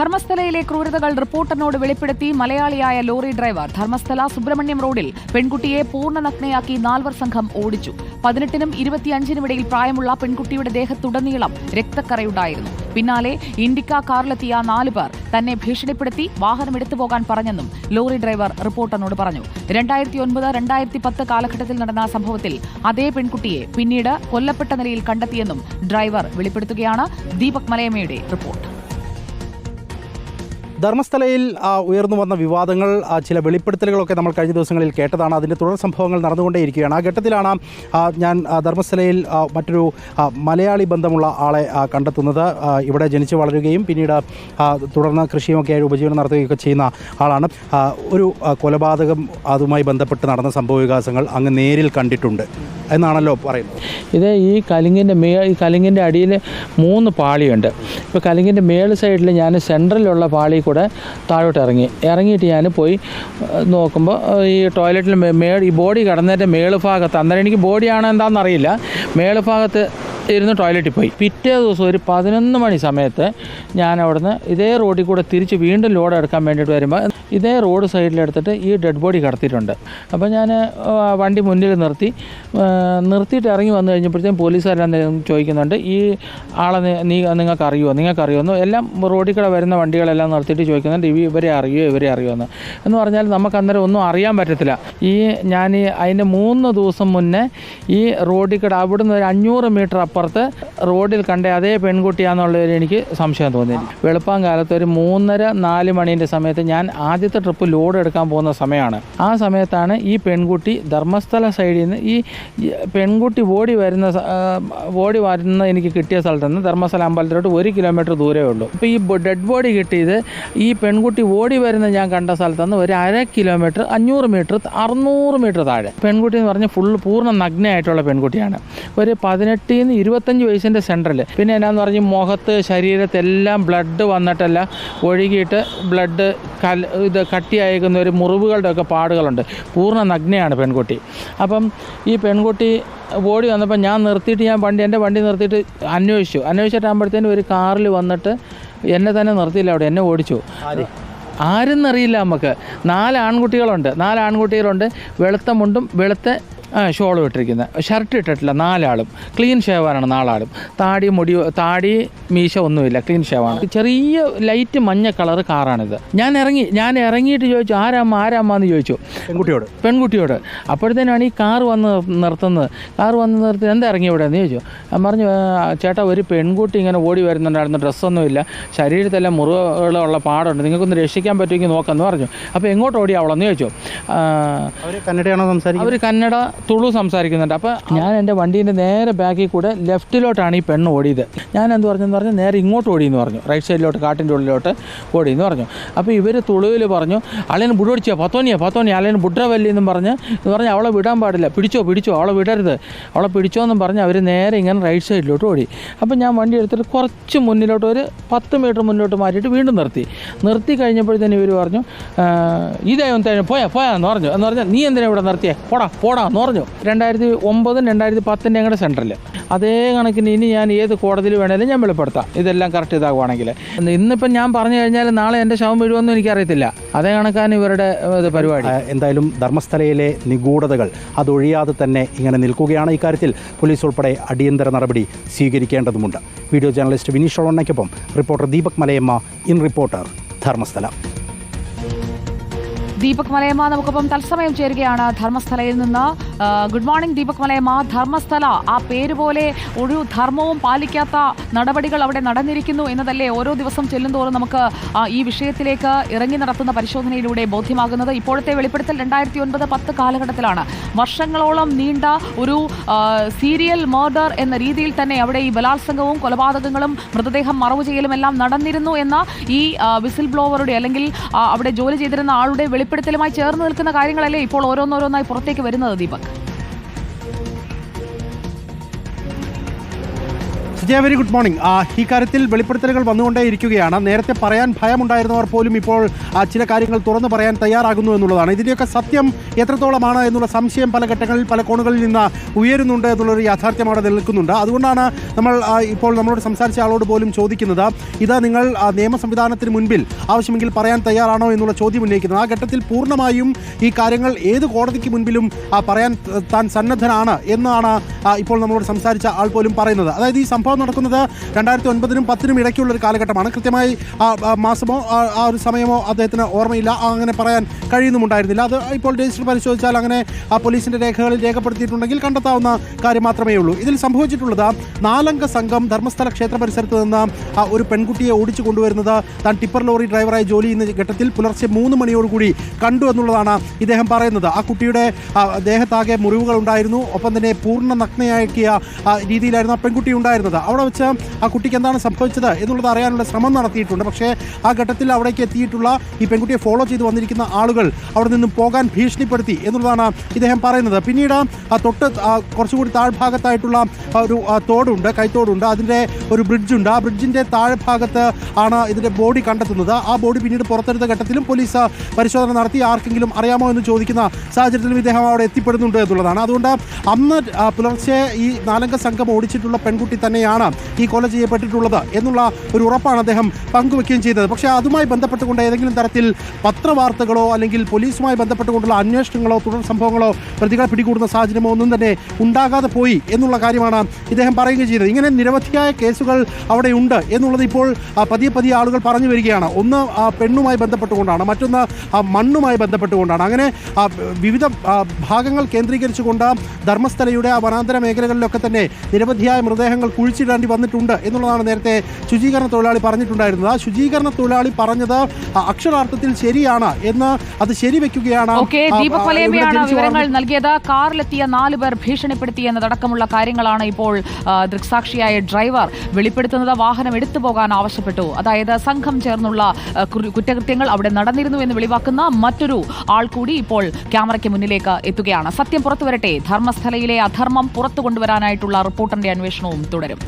ധർമ്മസ്ഥലയിലെ ക്രൂരതകൾ റിപ്പോർട്ടറിനോട് വെളിപ്പെടുത്തി മലയാളിയായ lorry driver Dharmasthala Subrahmanyam റോഡിൽ പെൺകുട്ടിയെ പൂർണനഗ്നയാക്കി നാൽവർ സംഘം ഓടിച്ചു. പതിനെട്ടിനും ഇരുപത്തിയഞ്ചിനും ഇടയിൽ പ്രായമുള്ള പെൺകുട്ടിയുടെ ദേഹത്തുടനീളം രക്തക്കറയുണ്ടായിരുന്നു. പിന്നാലെ ഇൻഡിക്ക കാറിലെത്തിയ നാലു പേർ തന്നെ ഭീഷണിപ്പെടുത്തി വാഹനം എടുത്തുപോകാൻ പറഞ്ഞെന്നും ലോറി ഡ്രൈവർ റിപ്പോർട്ടറിനോട് പറഞ്ഞു. രണ്ടായിരത്തി ഒൻപത് രണ്ടായിരത്തി പത്ത് കാലഘട്ടത്തിൽ നടന്ന സംഭവത്തിൽ അതേ പെൺകുട്ടിയെ പിന്നീട് കൊല്ലപ്പെട്ട നിലയിൽ കണ്ടെത്തിയെന്നും ഡ്രൈവർ വെളിപ്പെടുത്തുകയാണ്. ദീപക് മലയമ്മയുടെ റിപ്പോർട്ട്. ധർമ്മസ്ഥലയിൽ ഉയർന്നു വന്ന വിവാദങ്ങൾ ചില വെളിപ്പെടുത്തലുകളൊക്കെ നമ്മൾ കഴിഞ്ഞ ദിവസങ്ങളിൽ കേട്ടതാണ്. അതിന്റെ തുടർ സംഭവങ്ങൾ നടന്നുകൊണ്ടേയിരിക്കുകയാണ്. ആ ഘട്ടത്തിലാണ് ഞാൻ ധർമ്മസ്ഥലയിൽ മറ്റൊരു മലയാളി ബന്ധമുള്ള ആളെ കണ്ടെത്തുന്നത്. ഇവിടെ ജനിച്ചു വളരുകയും പിന്നീട് തുടർന്ന് തുടർന്ന് കൃഷിയുമൊക്കെയായി ഉപജീവനം നടത്തുകയൊക്കെ ചെയ്യുന്ന ആളാണ്. ഒരു കൊലപാതകം അതുമായി ബന്ധപ്പെട്ട് നടന്ന സംഭവ വികാസങ്ങൾ അങ്ങ് നേരിൽ കണ്ടിട്ടുണ്ട് എന്നാണല്ലോ പറയുന്നത്. ഇത് ഈ കലിങ്ങിന്റെ മേ ഈ കലിങ്ങിന്റെ അടിയിൽ മൂന്ന് പാളിയുണ്ട്. ഇപ്പോൾ കലിങ്ങിന്റെ മേൾ സൈഡിൽ ഞാൻ സെൻട്രലിലുള്ള പാളി കൂടെ താഴോട്ട് ഇറങ്ങി. ഇറങ്ങിയിട്ട് ഞാൻ പോയി നോക്കുമ്പോൾ ഈ ടോയ്ലറ്റിൽ മേൾ ഈ ബോഡി കടന്നതിന്റെ മേൾ ഭാഗത്ത് അന്നേരം എനിക്ക് ബോഡിയാണ് എന്താണെന്ന് അറിയില്ല. മേൾ ഭാഗത്ത് ഇരുന്ന് ടോയ്ലറ്റിൽ പോയി. പിറ്റേ ദിവസം ഒരു പതിനൊന്ന് മണി സമയത്ത് ഞാൻ അവിടുന്ന് ഇതേ റോഡിൽ കൂടെ തിരിച്ച് വീണ്ടും ലോഡ് എടുക്കാൻ വേണ്ടിയിട്ട് വരുമ്പോൾ ഇതേ റോഡ് സൈഡിലെടുത്തിട്ട് ഈ ഡെഡ് ബോഡി കടത്തിയിട്ടുണ്ട്. അപ്പോൾ ഞാൻ വണ്ടി മുന്നിൽ നിർത്തി. ആ, നിർത്തിയിട്ട് ഇറങ്ങി വന്നു കഴിഞ്ഞപ്പോഴത്തേക്കും പോലീസുകാരെല്ലാം ചോദിക്കുന്നുണ്ട് ഈ ആളെ നി- നിങ്ങൾക്ക് അറിയുമോ നിങ്ങൾക്ക് എല്ലാം റോഡിൽ കൂടെ വരുന്ന വണ്ടികളെല്ലാം നിർത്തിയിട്ട് ചോദിക്കുന്നുണ്ട് ഇവ ഇവരെ അറിയുമോ ഇവരെ അറിയുമോ എന്ന് പറഞ്ഞാൽ നമുക്ക് അന്നേരം ഒന്നും അറിയാൻ പറ്റത്തില്ല. ഈ ഞാൻ അതിന്റെ മൂന്ന് ദിവസം മുന്നേ ഈ റോഡിൽ കൂടെ അവിടുന്ന് ഒരു അഞ്ഞൂറ് മീറ്റർ അപ്പുറത്ത് റോഡിൽ കണ്ട അതേ പെൺകുട്ടിയാണെന്നുള്ളതിൽ എനിക്ക് സംശയം തോന്നി വെളുപ്പാൻ കാലത്ത് ഒരു മൂന്നര നാല് മണീന്റെ സമയത്ത് ഞാൻ ആദ്യത്തെ ട്രിപ്പ് ലോഡ് എടുക്കാൻ പോകുന്ന സമയമാണ്. ആ സമയത്താണ് ഈ പെൺകുട്ടി ധർമ്മസ്ഥല സൈഡിൽ നിന്ന് ഈ പെൺകുട്ടി ഓടി വരുന്ന ഓടി വരുന്ന എനിക്ക് കിട്ടിയ സ്ഥലത്ത് നിന്ന് ധർമ്മസ്ഥല അമ്പലത്തിലോട്ട് ഒരു കിലോമീറ്റർ ദൂരമേ ഉള്ളൂ. അപ്പോൾ ഈ ഡെഡ് ബോഡി കിട്ടിയത് ഈ പെൺകുട്ടി ഓടി വരുന്ന ഞാൻ കണ്ട സ്ഥലത്ത് നിന്ന് ഒരു അര കിലോമീറ്റർ അഞ്ഞൂറ് മീറ്റർ അറുന്നൂറ് മീറ്റർ താഴെ. പെൺകുട്ടി എന്ന് പറഞ്ഞാൽ ഫുൾ പൂർണ നഗ്നയായിട്ടുള്ള പെൺകുട്ടിയാണ്. ഒരു പതിനെട്ടിൽ നിന്ന് ഇരുപത്തഞ്ച് വയസ്സിന്റെ സെൻട്രൽ പിന്നെ എന്നാന്ന് പറഞ്ഞ് മുഖത്ത് ശരീരത്തെല്ലാം ബ്ലഡ് വന്നിട്ടല്ല ഒഴുകിയിട്ട് ബ്ലഡ് കൽ ഇത് കട്ടിയായേക്കുന്ന ഒരു മുറിവുകളുടെ ഒക്കെ പാടുകളുണ്ട്. പൂർണ നഗ്നയാണ് പെൺകുട്ടി. അപ്പം ഈ പെൺകുട്ടി ഓടി വന്നപ്പോൾ ഞാൻ നിർത്തിയിട്ട് ഞാൻ വണ്ടി എന്റെ വണ്ടി നിർത്തിയിട്ട് അന്വേഷിച്ചു. അന്വേഷിച്ചിട്ടാകുമ്പോഴത്തേനും ഒരു കാറിൽ വന്നിട്ട് എന്നെ തന്നെ നിർത്തിയില്ല അവിടെ എന്നെ ഓടിച്ചു. ആരെന്നറിയില്ല നമുക്ക്. നാല് ആൺകുട്ടികളുണ്ട്. നാല് ആൺകുട്ടികളുണ്ട്. വെളുത്ത മുണ്ടും വെളുത്ത ഷോളും ഇട്ടിരിക്കുന്നത് ഷർട്ട് ഇട്ടിട്ടില്ല നാലാളും. ക്ലീൻ ഷേവാനാണ് നാലാളും. താടി മുടി താടി മീശ ഒന്നുമില്ല ക്ലീൻ ഷേവാണ്. ചെറിയ ലൈറ്റ് മഞ്ഞ കളർ കാറാണിത്. ഞാൻ ഇറങ്ങി ഞാൻ ഇറങ്ങിയിട്ട് ചോദിച്ചു ആരാമ്മ ആരാമ്മ എന്ന് ചോദിച്ചു. പെൺകുട്ടിയോട്. പെൺകുട്ടിയോട്. അപ്പോഴത്തേനാണ് ഈ കാർ വന്ന് നിർത്തുന്നത്. കാർ വന്ന് നിർത്തി എന്താ ഇറങ്ങി ഇവിടെ? എന്ന് ചോദിച്ചു. ഞാൻ പറഞ്ഞു ചേട്ടാ ഒരു പെൺകുട്ടി ഇങ്ങനെ ഓടി വരുന്നുണ്ടായിരുന്നു ഡ്രസ്സൊന്നുമില്ല ശരീരത്തെല്ലാം മുറിവുകളുള്ള പാടുണ്ട്. നിങ്ങൾക്കൊന്ന് രക്ഷിക്കാൻ പറ്റുമെങ്കിൽ നോക്കാമെന്ന് പറഞ്ഞു. അപ്പോൾ എങ്ങോട്ട് ഓടി അവളെന്ന് ചോദിച്ചു. അവർ കന്നഡയാണോ സംസാരിക്കുന്നത്? അവർ കന്നഡ തുളു സംസാരിക്കുന്നുണ്ട്. അപ്പോൾ ഞാൻ എന്റെ വണ്ടീന്റെ നേരെ ബാക്കിൽ കൂടെ ലെഫ്റ്റിലോട്ടാണ് ഈ പെണ്ണ് ഓടിയത്. ഞാൻ എന്ത് പറഞ്ഞെന്ന് പറഞ്ഞു നേരെ ഇങ്ങോട്ട് ഓടിയെന്ന് പറഞ്ഞു. റൈറ്റ് സൈഡിലോട്ട് കാട്ടിന്റെ ഉള്ളിലോട്ട് ഓടിയെന്ന് പറഞ്ഞു. അപ്പോൾ ഇവർ തുളുവിൽ പറഞ്ഞു അളയന് ബുഡോടിച്ചാ പത്തോനിയാ? പത്തോനി അളയന് ബുഡ്രവല്ലി എന്നും പറഞ്ഞ് എന്ന് പറഞ്ഞാൽ അവളെ വിടാൻ പാടില്ല. പിടിച്ചോ? പിടിച്ചോ? അവളെ വിടരുത്. അവളെ പിടിച്ചോ എന്നും പറഞ്ഞ് അവർ നേരെ ഇങ്ങനെ റൈറ്റ് സൈഡിലോട്ട് ഓടി. അപ്പോൾ ഞാൻ വണ്ടി എടുത്തിട്ട് കുറച്ച് മുന്നിലോട്ട് ഒരു പത്ത് മീറ്റർ മുന്നിലോട്ട് മാറ്റിയിട്ട് വീണ്ടും നിർത്തി. നിർത്തി കഴിഞ്ഞപ്പോഴത്തേന് ഇവർ പറഞ്ഞു ഇതായി പോയാ പോയാന്ന് പറഞ്ഞു. എന്ന് പറഞ്ഞാൽ നീ എന്തിനാ ഇവിടെ നിർത്തിയേ? പോടാ പോടാ എന്ന് പറഞ്ഞു. രണ്ടായിരത്തി ഒമ്പതും രണ്ടായിരത്തി പത്തിന്റെ ഞങ്ങളുടെ സെന്ററിൽ അതേ കണക്കിന് ഇനി ഞാൻ ഏത് കോടതിയിൽ വേണേലും ഞാൻ വെളിപ്പെടുത്താം. ഇതെല്ലാം കറക്റ്റ് ഇതാകുവാണെങ്കിൽ ഇന്നിപ്പം ഞാൻ പറഞ്ഞു കഴിഞ്ഞാൽ നാളെ എന്റെ ശവം വീഴുമെന്നും എനിക്കറിയത്തില്ല. അതേ കണക്കാണ് ഇവരുടെ പരിപാടി. എന്തായാലും ധർമ്മസ്ഥലയിലെ നിഗൂഢതകൾ അതൊഴിയാതെ തന്നെ ഇങ്ങനെ നിൽക്കുകയാണ് ഇക്കാര്യത്തിൽ പോലീസ് ഉൾപ്പെടെ അടിയന്തര നടപടി സ്വീകരിക്കേണ്ടതുണ്ട് video journalist Vineesh ഷോളണ്ണയ്ക്കൊപ്പം reporter Deepak Malayamma in reporter Dharmasthala. Deepak Malayamma നമുക്കൊപ്പം തത്സമയം ചേരുകയാണ് ധർമ്മസ്ഥലയിൽ നിന്ന്. Good morning Deepak Malayamma. Dharmasthala ആ പേര് പോലെ ഒരു ധർമ്മവും പാലിക്കാത്ത നടപടികൾ അവിടെ നടന്നിരിക്കുന്നു എന്നതല്ലേ ഓരോ ദിവസം ചെല്ലുന്തോറും നമുക്ക് ഈ വിഷയത്തിലേക്ക് ഇറങ്ങി നടത്തുന്ന പരിശോധനയിലൂടെ ബോധ്യമാകുന്നത്. ഇപ്പോഴത്തെ വെളിപ്പെടുത്തൽ രണ്ടായിരത്തി ഒൻപത് പത്ത് കാലഘട്ടത്തിലാണ്. വർഷങ്ങളോളം നീണ്ട ഒരു സീരിയൽ മർഡർ എന്ന രീതിയിൽ തന്നെ അവിടെ ഈ ബലാത്സംഗവും കൊലപാതകങ്ങളും മൃതദേഹം മറവ് ചെയ്യലും എല്ലാം നടന്നിരുന്നു എന്ന ഈ വിസിൽ ബ്ലോവറുടെ അല്ലെങ്കിൽ അവിടെ ജോലി ചെയ്തിരുന്ന ആളുടെ വെളിപ്പെടുത്തലുമായി ചേർന്ന് നിൽക്കുന്ന കാര്യങ്ങളല്ലേ ഇപ്പോൾ ഓരോന്നോരോന്നായി പുറത്തേക്ക് വരുന്നത് Deepak? Vijaya very good morning ആ, ഈ കാര്യത്തിൽ വെളിപ്പെടുത്തലുകൾ വന്നുകൊണ്ടേയിരിക്കുകയാണ്. നേരത്തെ പറയാൻ ഭയമുണ്ടായിരുന്നവർ പോലും ഇപ്പോൾ ചില കാര്യങ്ങൾ തുറന്നു പറയാൻ തയ്യാറാകുന്നു എന്നുള്ളതാണ്. ഇതിന്റെയൊക്കെ സത്യം എത്രത്തോളമാണ് എന്നുള്ള സംശയം പല ഘട്ടങ്ങളിൽ പല കോണുകളിൽ നിന്ന് ഉയരുന്നുണ്ട് എന്നുള്ളൊരു യാഥാർത്ഥ്യം അവിടെ നിൽക്കുന്നുണ്ട് അതുകൊണ്ടാണ് നമ്മൾ ഇപ്പോൾ നമ്മളോട് സംസാരിച്ച ആളോട് പോലും ചോദിക്കുന്നത് ഇത് നിങ്ങൾ നിയമ സംവിധാനത്തിന് മുൻപിൽ ആവശ്യമെങ്കിൽ പറയാൻ തയ്യാറാണോ എന്നുള്ള ചോദ്യം ഉന്നയിക്കുന്നത്. ആ ഘട്ടത്തിൽ പൂർണമായും ഈ കാര്യങ്ങൾ ഏത് കോടതിക്ക് മുൻപിലും പറയാൻ താൻ സന്നദ്ധനാണ് എന്നാണ് ഇപ്പോൾ നമ്മളോട് സംസാരിച്ച ആൾ പോലും പറയുന്നത്. അതായത് ഈ സംഭവം നടക്കുന്നത് രണ്ടായിരത്തി ഒൻപതിനും പത്തിനും ഇടയ്ക്കുള്ള ഒരു കാലഘട്ടമാണ്. കൃത്യമായി മാസമോ ആ, ഒരു സമയമോ അദ്ദേഹത്തിന് ഓർമ്മയില്ല. അങ്ങനെ പറയാൻ കഴിയുന്നുമുണ്ടായിരുന്നില്ല. അത് ഇപ്പോൾ രജിസ്റ്റർ പരിശോധിച്ചാൽ അങ്ങനെ ആ പോലീസിന്റെ രേഖകളിൽ രേഖപ്പെടുത്തിയിട്ടുണ്ടെങ്കിൽ കണ്ടെത്താവുന്ന കാര്യം മാത്രമേ ഉള്ളൂ. ഇതിൽ സംഭവിച്ചിട്ടുള്ളത് നാലംഗ സംഘം ധർമ്മസ്ഥല ക്ഷേത്ര പരിസരത്ത് നിന്ന് ഒരു പെൺകുട്ടിയെ ഓടിച്ചു കൊണ്ടുവരുന്നത് താൻ ടിപ്പർ ലോറി ഡ്രൈവറായി ജോലി ചെയ്യുന്ന ഘട്ടത്തിൽ പുലർച്ചെ മൂന്ന് മണിയോടുകൂടി കണ്ടു എന്നുള്ളതാണ് ഇദ്ദേഹം പറയുന്നത്. ആ കുട്ടിയുടെ ദേഹത്താകെ മുറിവുകൾ ഉണ്ടായിരുന്നു ഒപ്പം തന്നെ പൂർണ നഗ്നയാക്കിയ രീതിയിലായിരുന്നു ആ പെൺകുട്ടി ഉണ്ടായിരുന്നത്. അവിടെ വെച്ച് ആ കുട്ടിക്ക് എന്താണ് സംഭവിച്ചത് എന്നുള്ളത് അറിയാനുള്ള ശ്രമം നടത്തിയിട്ടുണ്ട്. പക്ഷേ ആ ഘട്ടത്തിൽ അവിടേക്ക് എത്തിയിട്ടുള്ള ഈ പെൺകുട്ടിയെ ഫോളോ ചെയ്ത് വന്നിരിക്കുന്ന ആളുകൾ അവിടെ നിന്നും പോകാൻ ഭീഷണിപ്പെടുത്തി എന്നുള്ളതാണ് ഇദ്ദേഹം പറയുന്നത്. പിന്നീട് ആ തൊട്ട് കുറച്ചുകൂടി താഴ്ഭാഗത്തായിട്ടുള്ള ഒരു തോടുണ്ട് കൈത്തോടുണ്ട്. അതിന്റെ ഒരു ബ്രിഡ്ജുണ്ട് ആ ബ്രിഡ്ജിന്റെ താഴ്ഭാഗത്ത് ആണ് ഇതിന്റെ ബോഡി കണ്ടെത്തുന്നത്. ആ ബോഡി പിന്നീട് പുറത്തെടുത്ത ഘട്ടത്തിലും പോലീസ് പരിശോധന നടത്തി ആർക്കെങ്കിലും അറിയാമോ എന്ന് ചോദിക്കുന്ന സാഹചര്യത്തിലും ഇദ്ദേഹം അവിടെ എത്തിപ്പെടുന്നുണ്ട് എന്നുള്ളതാണ്. അതുകൊണ്ട് അന്ന് പുലർച്ചെ ഈ നാലംഗ സംഘം ഓടിച്ചിട്ടുള്ള പെൺകുട്ടി തന്നെയാണ് ഈ കൊല ചെയ്യപ്പെട്ടിട്ടുള്ളത് എന്നുള്ള ഒരു ഉറപ്പാണ് അദ്ദേഹം പങ്കുവെക്കുകയും ചെയ്തത്. പക്ഷേ അതുമായി ബന്ധപ്പെട്ടുകൊണ്ട് ഏതെങ്കിലും തരത്തിൽ പത്രവാർത്തകളോ അല്ലെങ്കിൽ പോലീസുമായി ബന്ധപ്പെട്ടുകൊണ്ടുള്ള അന്വേഷണങ്ങളോ തുടർ സംഭവങ്ങളോ പ്രതികളെ പിടികൂടുന്ന സാഹചര്യമോ ഒന്നും തന്നെ ഉണ്ടാകാതെ പോയി എന്നുള്ള കാര്യമാണ് ഇദ്ദേഹം പറയുകയും ചെയ്തത്. ഇങ്ങനെ നിരവധിയായ കേസുകൾ അവിടെ ഉണ്ട് എന്നുള്ളത് ഇപ്പോൾ പതിയെ പതിയെ ആളുകൾ പറഞ്ഞു വരികയാണ്. ഒന്ന് പെണ്ണുമായി ബന്ധപ്പെട്ടുകൊണ്ടാണ്. മറ്റൊന്ന് മണ്ണുമായി ബന്ധപ്പെട്ടുകൊണ്ടാണ്. അങ്ങനെ വിവിധ ഭാഗങ്ങൾ കേന്ദ്രീകരിച്ചുകൊണ്ട് ധർമ്മസ്ഥലയുടെ ആ വനാന്തര മേഖലകളിലൊക്കെ തന്നെ നിരവധിയായ മൃതദേഹങ്ങൾ കുഴിച്ചിടേണ്ടി വന്നിട്ടുണ്ട് എന്നുള്ളതാണ് നേരത്തെ ശുചീകരണ തൊഴിലാളി പറഞ്ഞിട്ടുണ്ടായിരുന്നത്. ആ ശുചീകരണ തൊഴിലാളി പറഞ്ഞത് അക്ഷരാർത്ഥത്തിൽ ശരിയാണ് എന്ന് അത് ശരിവെക്കുകയാണ്. ദീപക് വിവരങ്ങൾ നൽകിയത്. കാറിലെത്തിയ നാല് പേർ ഭീഷണിപ്പെടുത്തി എന്നതടക്കമുള്ള കാര്യങ്ങളാണ് ഇപ്പോൾ ദൃക്സാക്ഷിയായ ഡ്രൈവർ വെളിപ്പെടുത്തുന്നത്. വാഹനം എടുത്തു പോകാൻ ആവശ്യപ്പെട്ടു. അതായത് സംഘം ചേർന്നുള്ള കുറ്റകൃത്യങ്ങൾ അവിടെ നടന്നിരുന്നു എന്ന് വെളിവാക്കുന്ന മറ്റൊരു ആൾ കൂടി ഇപ്പോൾ ക്യാമറയ്ക്ക് മുന്നിലേക്ക് എത്തുകയാണ്. സത്യം പുറത്തുവരട്ടെ. ധർമ്മസ്ഥലയിലെ അധർമ്മം പുറത്തു കൊണ്ടുവരാനായിട്ടുള്ള റിപ്പോർട്ടറിന്റെ അന്വേഷണവും തുടരും.